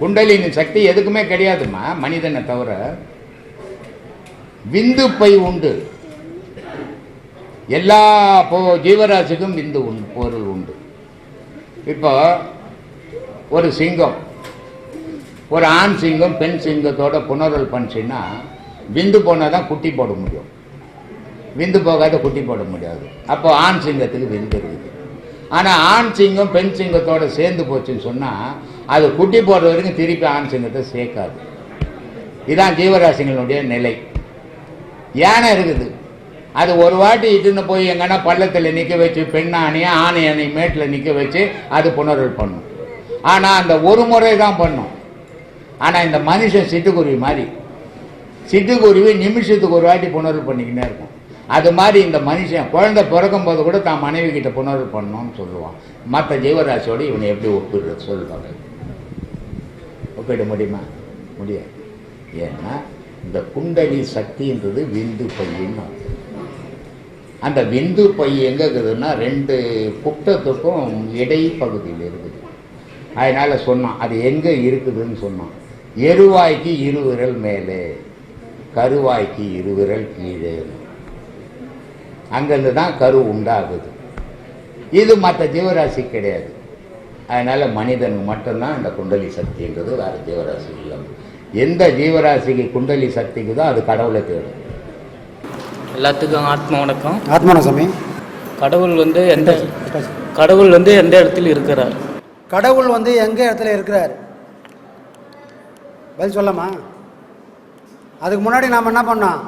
குண்டலினி சக்தி எதுக்குமே கிடையாதும்மா மனிதனை தவிர. விந்து பை உண்டு. எல்லா போ ஜீவராசிக்கும் விந்து உண்டு பொருள் உண்டு. இப்போ ஒரு சிங்கம் ஒரு ஆண் சிங்கம் பெண் சிங்கத்தோட புனரல் பண்ணுச்சுன்னா விந்து போனால் தான் குட்டி போட முடியும். விந்து போகாத குட்டி போட முடியாது. அப்போ ஆண் சிங்கத்துக்கு விந்து இருக்குது. ஆனால் ஆண் சிங்கம் பெண் சிங்கத்தோட சேர்ந்து போச்சுன்னு சொன்னால் அது குட்டி போடுற வரைக்கும் திருப்பி ஆண் சிங்கத்தை சேர்க்காது. இதான் ஜீவராசிங்களுடைய நிலை. யானை இருக்குது. அது ஒரு வாட்டி இட்டுன்னு போய் எங்கன்னா பள்ளத்தில் நிற்க வச்சு பெண் ஆணையை ஆணை அணை மேட்டில் நிற்க வச்சு அது புனரல் பண்ணும். ஆனால் அந்த ஒரு முறை தான் பண்ணும். ஆனால் இந்த மனுஷன் சிட்டுக்குருவி மாதிரி. சிட்டுக்குருவி நிமிஷத்துக்கு ஒரு வாட்டி புனரல் பண்ணிக்கிட்டே இருக்கும். அது மாதிரி இந்த மனுஷன் குழந்தை பிறக்கும் போது கூட தான் மனைவி கிட்ட புணர்வு பண்ணணும்னு சொல்லுவான். மற்ற ஜீவராசியோடு இவனை எப்படி ஒப்பிடுறது? சொல்லுவாங்க ஒப்பிட முடியுமா? முடியாது. ஏன்னா இந்த குண்டலி சக்தின்றது விந்து பையன்னு அந்த விந்து பை எங்கே இருக்குதுன்னா ரெண்டு புக்தத்துக்கும் இடைப்பகுதியில் இருக்குது. அதனால் சொன்னான் அது எங்கே இருக்குதுன்னு சொன்னான். எருவாய்க்கு இரு விரல் மேலே கருவாய்க்கு இருவிரல் கீழே. அங்கேருந்து தான் கரு உண்டாகுது. இது மற்ற ஜீவராசி கிடையாது. அதனால மனிதனுக்கு மட்டும்தான் இந்த குண்டலி சக்தின்றது வேற ஜீவராசி இல்லை. எந்த ஜீவராசிக்கு குண்டலி சக்திக்குதோ அது கடவுளை தேடும். எல்லாத்துக்கும் ஆத்ம வணக்கம். ஆத்மான சாமி? கடவுள் வந்து எந்த கடவுள் வந்து எந்த இடத்தில் இருக்கிறார்? கடவுள் வந்து எங்கே இடத்துல இருக்கிறார்? பதில் சொல்லமா அதுக்கு முன்னாடி நாம் என்ன பண்ணோம்?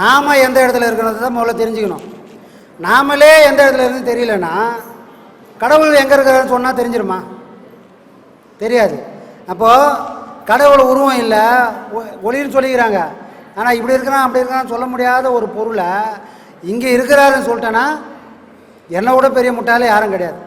நாம் எந்த இடத்துல இருக்கிறது தான் முதல்ல தெரிஞ்சுக்கணும். நாமளே எந்த இடத்துல இருந்து தெரியலனா கடவுள் எங்கே இருக்கிறாருன்னு சொன்னால் தெரிஞ்சிருமா? தெரியாது. அப்போது கடவுள் உருவம் இல்லை ஒ- ஒளின்னு சொல்லிக்கிறாங்க. ஆனால் இப்படி இருக்கிறான் அப்படி இருக்கிறான்னு சொல்ல முடியாத ஒரு பொருளை இங்கே இருக்கிறாருன்னு சொல்லிட்டேன்னா என்னை விட பெரிய முட்டாளே யாரும் கிடையாது.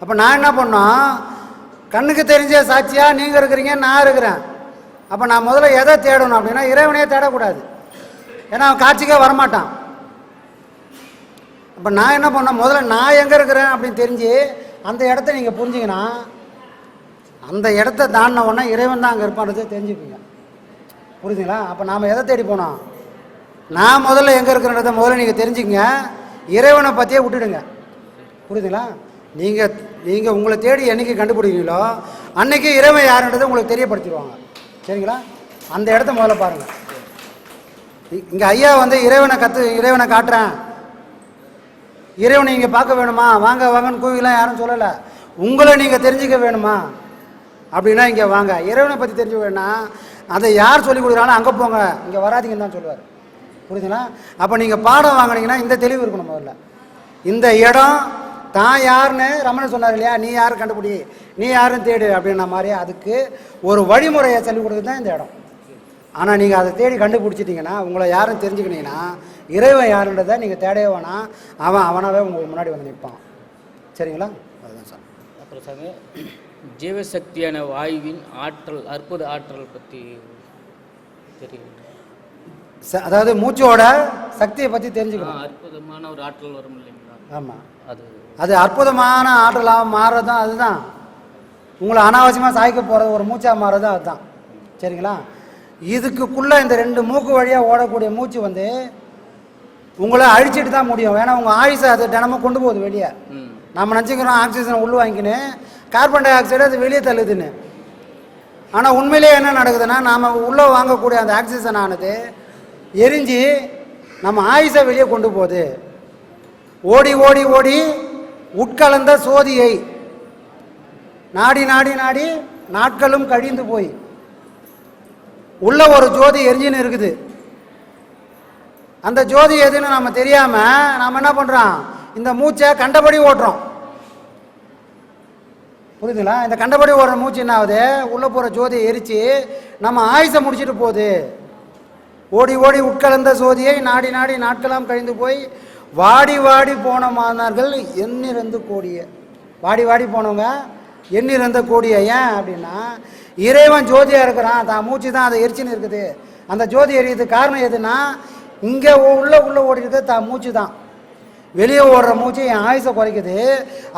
அப்போ நான் என்ன பண்ணோம் கண்ணுக்கு தெரிஞ்ச சாட்சியாக நீங்கள் இருக்கிறீங்க நான் இருக்கிறேன். அப்போ நான் முதல்ல எதை தேடணும் அப்படின்னா இறைவனையே தேடக்கூடாது. ஏன்னா அவன் காட்சிக்கே வரமாட்டான். அப்போ நான் என்ன பண்ணேன் முதல்ல நான் எங்கே இருக்கிறேன் அப்படின்னு தெரிஞ்சு அந்த இடத்த நீங்கள் புரிஞ்சிங்கன்னா அந்த இடத்த தாண்டின உடனே இறைவன் தான் அங்கே இருப்பான்றதை தெரிஞ்சுக்குங்க புரிஞ்சுங்களா? அப்போ நாம் எதை தேடி போனோம்? நான் முதல்ல எங்கே இருக்கிறன்றத முதல்ல நீங்கள் தெரிஞ்சுக்கங்க. இறைவனை பற்றியே விட்டுடுங்க. புரியுதுங்களா நீங்கள் நீங்கள் உங்களை தேடி என்னைக்கு கண்டுபிடிக்கிறீங்களோ அன்னைக்கு இறைவன் யாருன்றதை உங்களுக்கு தெரியப்படுத்திடுவாங்க. சரிங்களா? அந்த இடத்த முதல்ல பாருங்கள் இங்கே ஐயா வந்து இறைவனை கற்று இறைவனை காட்டுறேன். இறைவனை இங்கே பார்க்க வேணுமா? வாங்க வாங்கன்னு கூவிலாம் யாரும் சொல்லலை. உங்களை நீங்கள் தெரிஞ்சுக்க வேணுமா? அப்படின்னா இங்கே வாங்க. இறைவனை பற்றி தெரிஞ்சுக்க வேணா அதை யார் சொல்லி கொடுக்குறாலும் அங்கே போங்க. இங்கே வராதீங்கன்னு தான் சொல்லுவார். புரியுதுங்களா? அப்போ நீங்கள் பாடம் வாங்கினீங்கன்னா இந்த தெளிவு இருக்கணும் முதல்ல இந்த இடம் தான் யாருன்னு ரமணன் சொன்னார் இல்லையா? நீ யார் கண்டுபிடி? நீ யாரும் தேடு அப்படின்ன மாதிரி அதுக்கு ஒரு வழிமுறையை சொல்லிக் கொடுக்குறது தான் இந்த இடம். ஆனால் நீங்கள் அதை தேடி கண்டுபிடிச்சிட்டிங்கன்னா உங்களை யாரும் தெரிஞ்சுக்கினீங்கன்னா இறைவன் யாருன்றதை நீங்கள் தேடவே வேணாம். அவன் அவனாவே உங்களுக்கு முன்னாடி வந்து நிற்பான். சரிங்களா? அதுதான் சார். அப்புறம் சாமி ஜீவசக்தியான வாயுவின் ஆற்றல் அற்புத ஆற்றல் பற்றி தெரியும்? ச- அதாவது மூச்சோட சக்தியை பற்றி ஆ, தெரிஞ்சுக்கணும் அற்புதமான ஒரு ஆற்றல் வரும் இல்லைங்களா? ஆமாம் அது அது அற்புதமான ஆற்றலாக மாறுறது தான் அதுதான். உங்களை அனாவசியமாக சாய்க்க போகிறது ஒரு மூச்சாக மாறுறது அதுதான். சரிங்களா? இதுக்குள்ளே இந்த ரெண்டு மூக்கு வழியாக ஓடக்கூடிய மூச்சு வந்து உங்களை அழிச்சிட்டு தான் முடியும். ஏன்னா உங்கள் ஆயுசை அது தினமும் கொண்டு போகுது வெளியே. நம்ம நினச்சிக்கிறோம் ஆக்சிஜனை உள்ள வாங்கிக்கின்னு கார்பன் டை ஆக்சைடு அது வெளியே தள்ளுதுன்னு. ஆனால் உண்மையிலேயே என்ன நடக்குதுன்னா நாம் உள்ளே வாங்கக்கூடிய அந்த ஆக்சிஜன் ஆனது எரிஞ்சு நம்ம ஆயுசை வெளியே கொண்டு போகுது. ஓடி ஓடி ஓடி உட்கலந்த சோதியை நாடி நாடி நாடி நாட்களும் கழிந்து போய். உள்ள ஒரு ஜோதி எரிஞ்சுன்னு இருக்குது. அந்த ஜோதி எதுன்னு நம்ம தெரியாமல் நாம் என்ன பண்ணுறோம் இந்த மூச்சை கண்டபடி ஓட்டுறோம். புரியுதுங்களா? இந்த கண்டபடி ஓடுற மூச்சு என்ன ஆகுது? உள்ளே போகிற ஜோதியை எரித்து நம்ம ஆயுசை முடிச்சிட்டு போகுது. ஓடி ஓடி உட்கலந்த சோதியை நாடி நாடி நாட்களாம் கழிந்து போய் வாடி வாடி போன மாணவர்கள் எண்ணிறந்து கோடிய. வாடி வாடி போனவங்க எண்ணிறந்த கோடிய ஏன் அப்படின்னா இறைவன் ஜோதியாக இருக்கிறான். தான் மூச்சு தான் அதை எரிச்சுன்னு இருக்குது. அந்த ஜோதி எரியது காரணம் எதுனா இங்கே உள்ள உள்ள ஓடிக்கிறது இருக்கிறது தான் மூச்சு தான் வெளியே ஓடுற மூச்சு என் ஆயுசை குறைக்குது.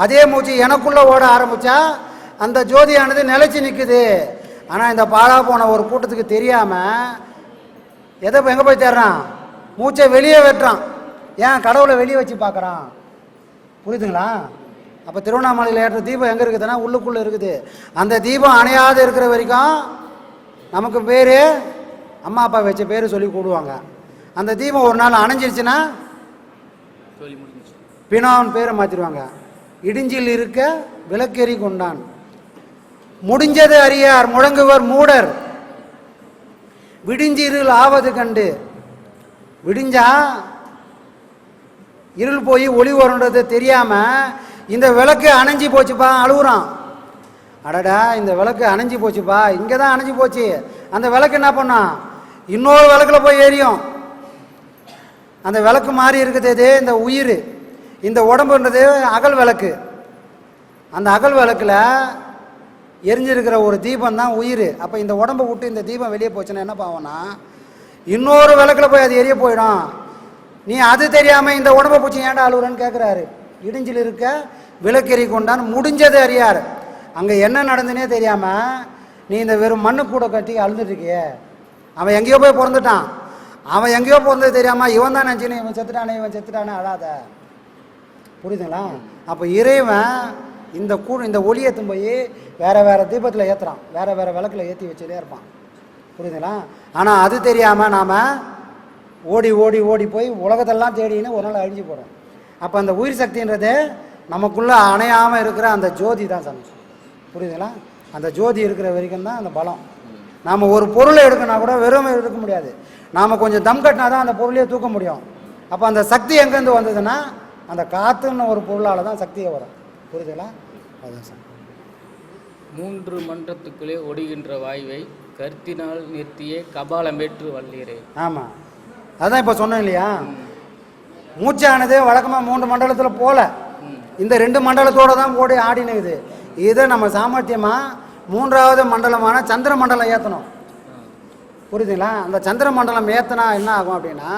அதே மூச்சு எனக்குள்ளே ஓட ஆரம்பித்தா அந்த ஜோதியானது நிலைச்சு நிற்குது ஆனால் இந்த பாலா போன ஒரு கூட்டத்துக்கு தெரியாமல் எதை இப்போ எங்கே போய் தேடுறான்? மூச்சை வெளியே வெட்டுறான். ஏன் கடவுளை வெளியே வச்சு பார்க்குறான்? புரியுதுங்களா? அப்போ திருவண்ணாமலையில் ஏற்ற தீபம் எங்கே இருக்குதுன்னா உள்ளுக்குள்ளே இருக்குது. அந்த தீபம் அணையாது இருக்கிற வரைக்கும் நமக்கு பேர் அம்மா அப்பா வச்ச பேர் சொல்லி கூடுவாங்க. அந்த தீபம் ஒரு நாள் அணைஞ்சிருச்சுன்னா பினான் பேரை மாற்றிடுவாங்க இடிஞ்சில் இருக்க விளக்கெறி கொண்டான். முடிஞ்சது அறியார் முழங்குவர் மூடர். விடிஞ்சிருள் ஆவது கண்டு. விடிஞ்சா இருள் போய் ஒளி வரும்ன்றது தெரியாம இந்த விளக்கு அணைஞ்சு போச்சுப்பா அழுகுறான் அடடா இந்த விளக்கு அணைஞ்சு போச்சுப்பா இங்கே தான் அணைஞ்சு போச்சு. அந்த விளக்கு என்ன பண்ணான்? இன்னொரு விளக்குல போய் எரியும் அந்த விளக்கு மாறி இருக்கிறதே இந்த உயிர். இந்த உடம்புன்றது அகல் விளக்கு. அந்த அகல் விளக்கில் எரிஞ்சிருக்கிற ஒரு தீபம் தான் உயிர். அப்போ இந்த உடம்பை விட்டு இந்த தீபம் வெளியே போச்சுன்னா என்ன பாவம்னா இன்னொரு விளக்குல போய் அது எரிய போயிடும். நீ அது தெரியாமல் இந்த உடம்பை பூச்சி ஏன்டா அழுகுறன்னு கேட்குறாரு இடிஞ்சில் இருக்க விளக்கெறி கொண்டான் முடிஞ்சது அறியார். அங்கே என்ன நடந்துனே தெரியாமல் நீ இந்த வெறும் மண்ணு கூட கட்டி அழுதுட்டுருக்கிய அவன் எங்கேயோ போய் பிறந்துட்டான். அவன் எங்கேயோ பிறந்தது தெரியாமல் இவன் தான் நினச்சினு இவன் செத்துட்டானே இவன் செத்துட்டானே அழாத. புரியுதுங்களா? அப்போ இறைவன் இந்த கூ இந்த ஒளி ஏற்றும் போய் வேறு வேறு தீபத்தில் ஏற்றுறான் வேறு வேறு விளக்கில் ஏற்றி வச்சுட்டே இருப்பான். புரியுதுங்களா? ஆனால் அது தெரியாமல் நாம் ஓடி ஓடி ஓடி போய் உலகத்தெல்லாம் தேடின்னு ஒரு நாள் அழிஞ்சு போகிறோம் அப்போ அந்த உயிர் சக்தின்றது நமக்குள்ளே அணையாமல் இருக்கிற அந்த ஜோதி தான் சாமி புரியுதுங்களா? அந்த ஜோதி இருக்கிற வரைக்கும் தான் அந்த பலம். நாம் ஒரு பொருளை எடுக்கணும்னா கூட வெறும் எடுக்க முடியாது. நாம் கொஞ்சம் தம் கட்டினா தான் அந்த பொருளையே தூக்க முடியும். அப்போ அந்த சக்தி எங்கேருந்து வந்ததுன்னா அந்த காற்றுன்னு ஒரு பொருளால் தான் சக்தியே வரும். புரியுதுங்களா? அதுதான் சார். மூன்று மன்றத்துக்குள்ளே ஒடுகின்ற வாயுவை கருத்தினால் நிறுத்தியே கபாலமேற்று வல்லீரே. ஆமாம் அதான் இப்போ சொன்னேன் இல்லையா? மூச்சானது வழக்கமாக மூன்று மண்டலத்தில் போல. இந்த ரெண்டு மண்டலத்தோட தான் ஓடி ஆடினுக்குது இதை நம்ம சாமர்த்தியமாக மூன்றாவது மண்டலமான சந்திர மண்டலம் ஏற்றணும் புரியுதுங்களா? அந்த சந்திர மண்டலம் ஏற்றினா என்ன ஆகும் அப்படின்னா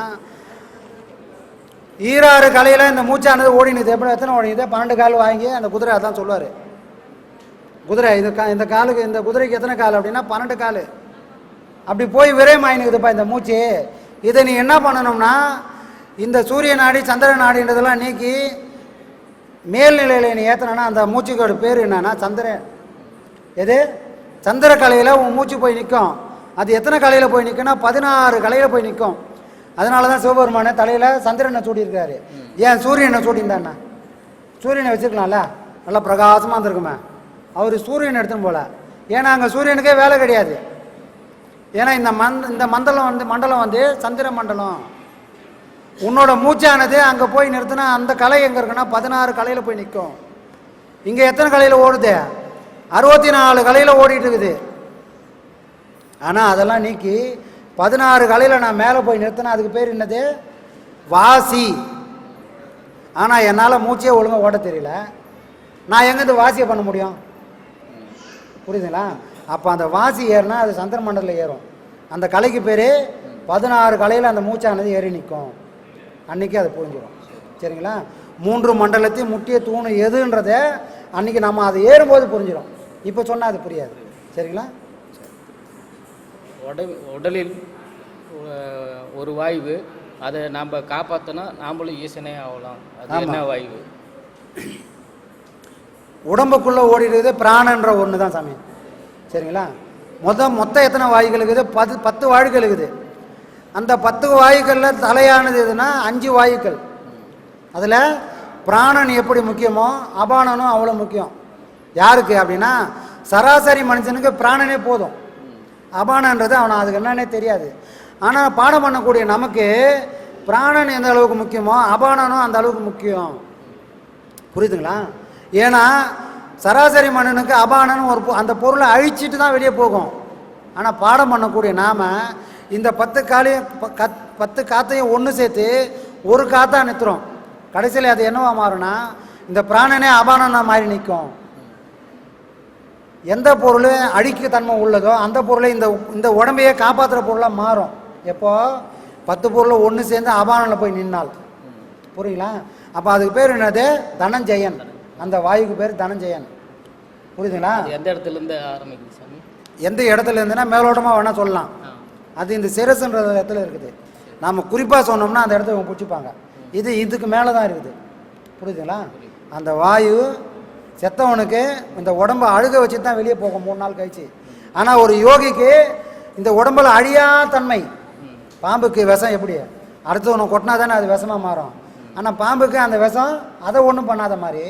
ஈராறு கலையில் இந்த மூச்சானது ஓடினது. எப்படி எத்தனை ஓடினது? பன்னெண்டு கால் வாங்கி அந்த குதிரை அதான் சொல்லுவார். குதிரை இது கா இந்த காலுக்கு இந்த குதிரைக்கு எத்தனை கால் அப்படின்னா பன்னெண்டு கால். அப்படி போய் விரயமாயினுக்குதுப்பா இந்த மூச்சு. இதை நீ என்ன பண்ணணும்னா இந்த சூரிய நாடி சந்திர நாடின்றதெல்லாம் நீக்கி மேல்நிலையில் நீ ஏற்றினா அந்த மூச்சுக்கோட பேர் என்னன்னா சந்திரன். எது? சந்திர கலையில் உன் மூச்சு போய் நிற்கும் அது எத்தனை கலையில் போய் நிற்கும்னா பதினாறு கலையில் போய் நிற்கும் அதனால தான் சிவபெருமான தலையில் சந்திரனை சூட்டியிருக்காரு. ஏன் சூரியனை சூட்டியிருந்தாண்ணா சூரியனை வச்சிருக்கலாம்ல? நல்லா பிரகாசமாக இருந்திருக்குமே. அவர் சூரியன் எடுத்துன்னு போல. ஏன்னா அங்கே சூரியனுக்கே வேலை கிடையாது. ஏன்னா இந்த மந்த் இந்த மண்டலம் வந்து மண்டலம் வந்து சந்திர மண்டலம். உன்னோட மூச்சானது அங்கே போய் நிறுத்தினா அந்த கலை எங்கே இருக்குன்னா பதினாறு கலையில் போய் நிற்கும் இங்கே எத்தனை கலையில் ஓடுது? அறுபத்தி நாலு கலையில் ஓடிட்டு இருக்குது ஆனால் அதெல்லாம் நீக்கி பதினாறு கலையில் நான் மேலே போய் நிறுத்தினா அதுக்கு பேர் என்னது? வாசி. ஆனால் என்னால் மூச்சே ஒழுங்காக ஓட தெரியல. நான் எங்கேருந்து வாசியை பண்ண முடியும்? புரியுதுங்களா? அப்போ அந்த வாசி ஏறினா அது சந்திர மண்டலில் ஏறும். அந்த கலைக்கு பேர் பதினாறு கலையில் அந்த மூச்சானது ஏறி நிற்கும். அன்றைக்கி அது புரிஞ்சிடும். சரிங்களா? மூன்று மண்டலத்தையும் முட்டிய தூணு எதுன்றதை அன்றைக்கி நம்ம அதை ஏறும்போது புரிஞ்சிடும். இப்போ சொன்னால் அது புரியாது. சரிங்களா? உட உடலில் ஒரு வாயு அதை நாம் காப்பாற்றினா நாமளும் ஈசனே ஆகலாம். அது. என்ன வாயு உடம்புக்குள்ளே ஓடிடுறது பிராணன்ற ஒன்று தான் சாமி. சரிங்களா? மொத மொத்தம் எத்தனை வாயுகள் இருக்குது? பத்து பத்து வாயுக்கள் இருக்குது. அந்த பத்து வாயுக்களில் தலையானது எதுனா அஞ்சு வாயுக்கள் அதில் பிராணன் எப்படி முக்கியமோ அபானனும் அவ்வளோ முக்கியம். யாருக்கு அப்படின்னா சராசரி மனுஷனுக்கு பிராணனே போதும். அபானன்றது அவனை அதுக்கு என்னன்னே தெரியாது. ஆனால் பாடம் பண்ணக்கூடிய நமக்கு பிராணன் எந்த அளவுக்கு முக்கியமோ அபானனும் அந்த அளவுக்கு முக்கியம். புரியுதுங்களா? ஏன்னா சராசரி மனுனுக்கு அபானன் ஒரு அந்த பொருளை அழிச்சிட்டு தான் வெளியே போகும். ஆனால் பாடம் பண்ணக்கூடிய நாம் இந்த பத்து காலையும் ப- கத்- பத்து காத்தையும் ஒன்று சேர்த்து ஒரு காத்தா நிறுத்துறோம் கடைசியில் அது என்னவா மாறும்னா இந்த பிராணனே அபானனாக மாறி நிற்கும் எந்த பொருள் அழிக்க தன்மை உள்ளதோ அந்த பொருளை இந்த இந்த உடம்பையே காப்பாற்றுற பொருளாக மாறும். எப்போ? பத்து பொருள் ஒன்று சேர்ந்து அபானனில் போய் நின்னால். புரியுங்களா அப்போ அதுக்கு பேர் என்னது? தனஞ்செயன். அந்த வாயுக்கு பேர் தனஞ்செயன். புரியுதுங்களா? எந்த இடத்துல இருந்து ஆரம்பிக்குது சாமி? எந்த இடத்துல இருந்துன்னா மேலோட்டமாக வேணால் சொல்லலாம் அது இந்த சிரசுன்ற இடத்துல இருக்குது. நாம் குறிப்பாக சொன்னோம்னா அந்த இடத்த இவங்க பிடிச்சிப்பாங்க. இது இதுக்கு மேலே தான் இருக்குது. புரியுதுங்களா? அந்த வாயு செத்தவனுக்கு இந்த உடம்பை அழுக வச்சு தான் வெளியே போகும் மூணு நாள் கழிச்சு. ஆனால் ஒரு யோகிக்கு இந்த உடம்புல அழியா தன்மை. பாம்புக்கு விஷம் எப்படி? அடுத்தவனை கொட்டினா தானே அது விஷமாக மாறும். ஆனால் பாம்புக்கு அந்த விஷம் அதை ஒன்றும் பண்ணாத மாதிரி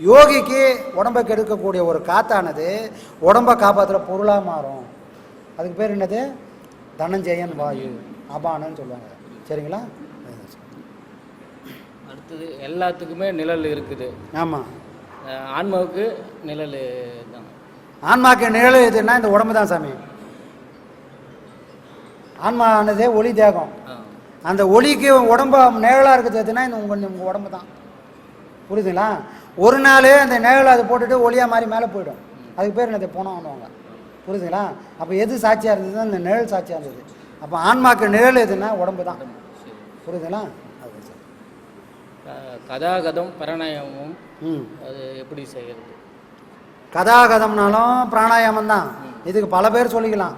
யோகிக்கு உடம்பை கெடுக்கக்கூடிய ஒரு காத்தானது உடம்பை காப்பாற்றுற பொருளாக மாறும். அதுக்கு பேர் என்னது? தனஞ்செயன் வாயு. அபானன்னு சொல்லுவாங்க. சரிங்களா? அடுத்தது எல்லாத்துக்குமே நிழல் இருக்குது. ஆமாம் ஆன்மாவுக்கு நிழல் தான் ஆன்மாக்கு நிழல் எதுன்னா இந்த உடம்பு தான் சாமி. ஆன்மானதே ஒளி தேகம். அந்த ஒளிக்கு உடம்பு நிழலாக இருக்குது எதுனா இந்த உங்கள் உங்கள் உடம்பு தான். புரியுதுங்களா? ஒரு நாள் அந்த நிழல் அது போட்டுட்டு ஒளியாக மாறி மேலே போயிடும். அதுக்கு பேர் என்னது? போனோம்னுவாங்க புரியுதுங்களா? அப்போ எது சாட்சியாக இருந்தது அந்த நிழல் சாட்சியாக இருந்தது. அப்போ ஆன்மாக்கு நிழல் எதுன்னா உடம்பு தான். புரியுதுங்களா? கதாகதம் பிரணயமும் அது எப்படி செய்கிறது கதாகதம்னாலும் பிராணாயாமம் தான் இதுக்கு பல பேர் சொல்லிக்கலாம்.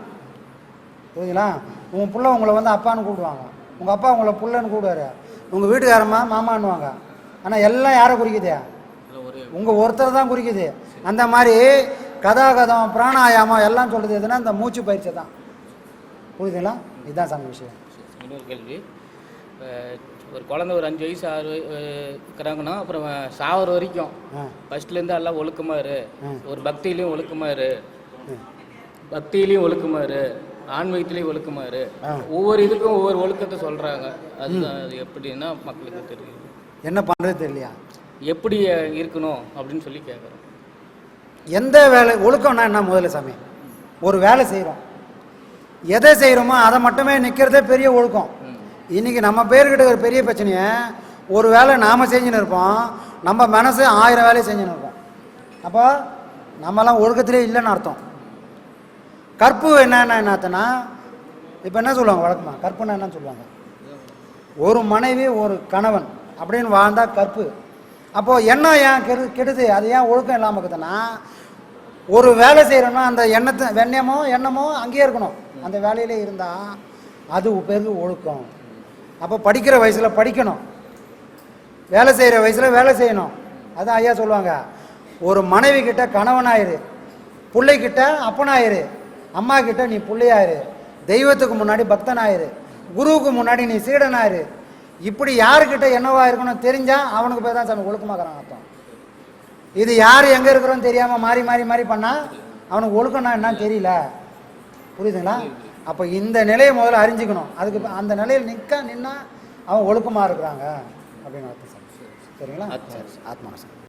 புரியுதுங்களா? உங்கள் புள்ள உங்களை வந்து அப்பான்னு கூப்பிடுவாங்க. உங்கள் அப்பா உங்களை புள்ளன்னு கூப்பிடுவாரு. உங்கள் வீட்டுக்காரம்மா மாமான்னுவாங்க. ஆனால் எல்லாம் யாரை குறிக்குது? உங்கள் ஒருத்தர் தான் குறிக்குது. அந்த மாதிரி கதாகதம் பிராணாயாமம் எல்லாம் சொல்கிறது எதுனா இந்த மூச்சு பயிற்சி தான் புரியுதுங்களா இதுதான் சாமி விஷயம். இன்னொரு கேள்வி. ஒரு குழந்தை ஒரு அஞ்சு வயசு ஆறு இருக்கிறாங்கன்னா அப்புறம் சாவர வரைக்கும். ஃபர்ஸ்ட்லேருந்து எல்லாம் ஒழுக்கமா இரு. ஒரு பக்தியிலையும் ஒழுக்கமா இரு. பக்தியிலையும் ஒழுக்கமா இரு ஆன்மீகத்திலையும் ஒழுக்கமா இரு. ஒவ்வொரு இதுக்கும் ஒவ்வொரு ஒழுக்கத்தை சொல்றாங்க. அதுதான் அது எப்படின்னா மக்களுக்கு தெரியும் என்ன பண்ணுறது தெரியலையா? எப்படி இருக்கணும் அப்படின்னு சொல்லி கேட்குறோம் எந்த வேலை ஒழுக்கம்னா என்ன முதல்ல சாமி? ஒரு வேலை செய்கிறோம் எதை செய்கிறோமோ அதை மட்டுமே நிற்கிறதே பெரிய ஒழுக்கம். இன்றைக்கி நம்ம பேர்கிட்ட ஒரு பெரிய பிரச்சனையை ஒரு வேலை நாம் செஞ்சுன்னு இருப்போம் நம்ம மனசு ஆயிரம் வேலையை செஞ்சுன்னு இருப்போம். அப்போ நம்மலாம் ஒழுக்கத்திலே இல்லைன்னு அர்த்தம். கற்பு என்னென்ன என்னத்தனா இப்போ என்ன சொல்லுவாங்க வழக்கமாக கற்புன்னா என்ன சொல்லுவாங்க? ஒரு மனைவி ஒரு கணவன் அப்படின்னு வாழ்ந்தால் கற்பு. அப்போது எண்ணம் ஏன் கெடு கெடுது? அது ஏன் ஒழுக்கம் இல்லாமல் இருக்குதுன்னா ஒரு வேலை செய்கிறோன்னா அந்த எண்ணத்தை வெண்ணமோ எண்ணமோ அங்கேயே இருக்கணும். அந்த வேலையிலே இருந்தால் அது பேருக்கு ஒழுக்கம். அப்போ படிக்கிற வயசில் படிக்கணும். வேலை செய்கிற வயசில் வேலை செய்யணும். அதான் ஐயா சொல்லுவாங்க. ஒரு மனைவி கிட்ட கணவனாயிரு. பிள்ளைக்கிட்ட அப்பனாயிரு. அம்மா கிட்ட நீ பிள்ளையாயிரு. தெய்வத்துக்கு முன்னாடி பக்தனாயிரு. குருவுக்கு முன்னாடி நீ சீடனாயிரு. இப்படி யாருக்கிட்ட என்னவா இருக்கணும் தெரிஞ்சா அவனுக்கு பேர் தான் சாமி ஒழுக்கமாக்குறான் அர்த்தம். இது யார் எங்கே இருக்கிறோன்னு தெரியாமல் மாறி மாறி மாறி பண்ணால் அவனுக்கு ஒழுக்கம்னா என்னன்னு தெரியல. புரியுதுங்களா? அப்போ இந்த நிலையை முதல்ல அறிஞ்சிக்கணும். அதுக்கு அந்த நிலையில் நிற்க நின்னா அவன் ஒழுக்கமாக இருக்கிறாங்க. அப்படின்னு அர்த்தம் சார். சரிங்களா? ஆத்மா. ஆத்மா சார்.